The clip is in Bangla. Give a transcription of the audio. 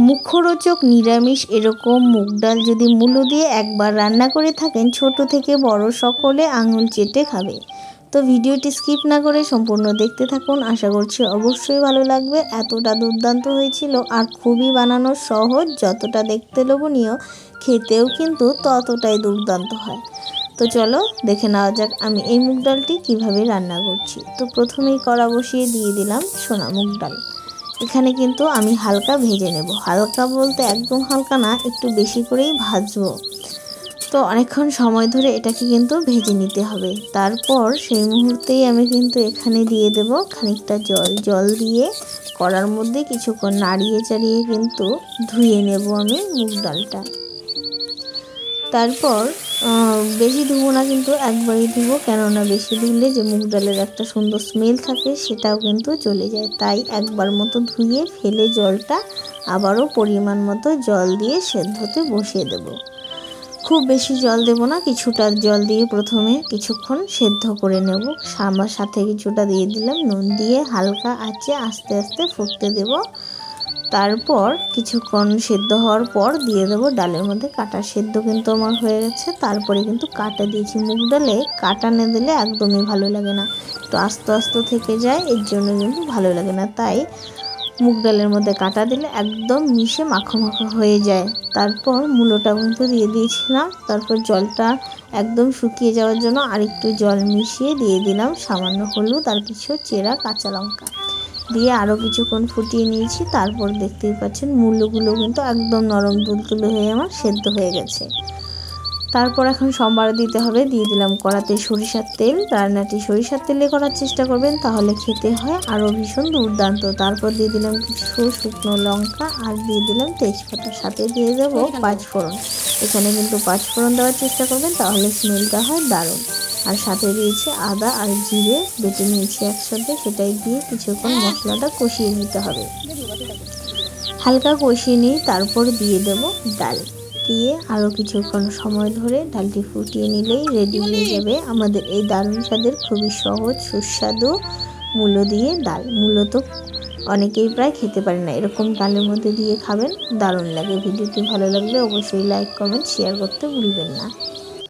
মুখরোচক নিরামিষ এরকম মুগ ডাল যদি মূলো দিয়ে একবার রান্না করে থাকেন, ছোট থেকে বড় সকলে আঙুল চেটে খাবে। তো ভিডিওটি স্কিপ না করে সম্পূর্ণ দেখতে থাকুন। আশা করছি অবশ্যই ভালো লাগবে। এতটা দুর্দান্ত হয়েছিল আর খুবই বানানো সহজ, যতটা দেখতে লোভনীয়, খেতেও কিন্তু ততটাই দুর্দান্ত হয়। তো চলো দেখে নেওয়া যাক আমি এই মুগ ডালটি কীভাবে রান্না করছি। তো প্রথমেই কড়া বসিয়ে দিয়ে দিলাম সোনা মুগ ডাল। এখানে কিন্তু আমি হালকা ভেজে নেব। হালকা বলতে একদম হালকা না, একটু বেশি করেই ভাজবো। তো অনেকক্ষণ সময় ধরে এটাকে কিন্তু ভেজে নিতে হবে। তারপর সেই মুহূর্তেই আমি কিন্তু এখানে দিয়ে দেব খানিকটা জল। জল দিয়ে কড়ার মধ্যে কিছুক্ষণ নাড়িয়ে চাড়িয়ে কিন্তু ধুয়ে নেব আমি মুগ ডালটা। তারপর বেশি ধুবো না কিন্তু একবারই ধুবো। কেননা বেশি ধুলে যে মুগ ডালের একটা সুন্দর স্মেল থাকে, সেটাও কিন্তু চলে যায়। তাই একবার মতো ধুয়ে ফেলে জলটা আবারও পরিমাণ মতো জল দিয়ে সেদ্ধতে বসিয়ে দেব। খুব বেশি জল দেব না, কিছুটা জল দিয়ে প্রথমে কিছুক্ষণ সেদ্ধ করে নেব। আমার সাথে কিছুটা দিয়ে দিলাম, নুন দিয়ে হালকা আঁচে আস্তে আস্তে ফুটতে দেবো। তারপর কিছুক্ষণ সেদ্ধ হওয়ার পর দিয়ে দেবো ডালের মধ্যে কাটা। সেদ্ধ কিন্তু আমার হয়ে গেছে। তারপরে কিন্তু কাটা দিয়েছি। মুগ ডালে কাটা না দিলে একদমই ভালো লাগে না। তো আস্তে আস্তে থেকে যায়, এর জন্য কিন্তু ভালো লাগে না। তাই মুগ ডালের মধ্যে কাটা দিলে একদম মিশে মাখো মাখো হয়ে যায়। তারপর মূলোটা কিন্তু দিয়ে দিয়েছিলাম। তারপর জলটা একদম শুকিয়ে যাওয়ার জন্য আরেকটু জল মিশিয়ে দিয়ে দিলাম সামান্য হলুদ আর কিছু চেরা কাঁচা লঙ্কা। দিয়ে আরও কিছুক্ষণ ফুটিয়ে নিয়েছি, তারপর দেখতেই পাচ্ছেন মূল্যগুলো কিন্তু একদম নরম তুলতুলে হয়ে আমার সেদ্ধ হয়ে গেছে। তারপর এখন সম্বার দিতে হবে, দিয়ে দিলাম কড়াতে সরিষার তেল। রান্নাটি সরিষার তেলে করার চেষ্টা করবেন, তাহলে খেতে হয় আরও ভীষণ দুর্দান্ত। তারপর দিয়ে দিলাম কিছু শুকনো লঙ্কা আর দিয়ে দিলাম তেজপাতার সাথে দিয়ে দেবো পাঁচফোড়ন। এখানে কিন্তু পাঁচফোড়ন দেওয়ার চেষ্টা করবেন, তাহলে স্মেলটা হয় দারুণ। আর সাথে দিয়েছি আদা আর জিরে বেটে নিয়েছি একসাথে। সেটাই দিয়ে কিছুক্ষণ মশলাটা কষিয়ে নিতে হবে। হালকা কষিয়ে নিয়ে তারপর দিয়ে দেব ডাল। দিয়ে আরও কিছুক্ষণ সময় ধরে ডালটি ফুটিয়ে নিলেই রেডি হয়ে যাবে আমাদের। এই দারুণ স্বাদের, খুবই সহজ, সুস্বাদু মূলো দিয়ে ডাল। মূলত অনেকেই প্রায় খেতে পারে না। এরকম ডালের মধ্যে দিয়ে খাবেন, দারুণ লাগে। ভিডিওটি ভালো লাগলে অবশ্যই লাইক কমেন্ট শেয়ার করতে ভুলবেন না।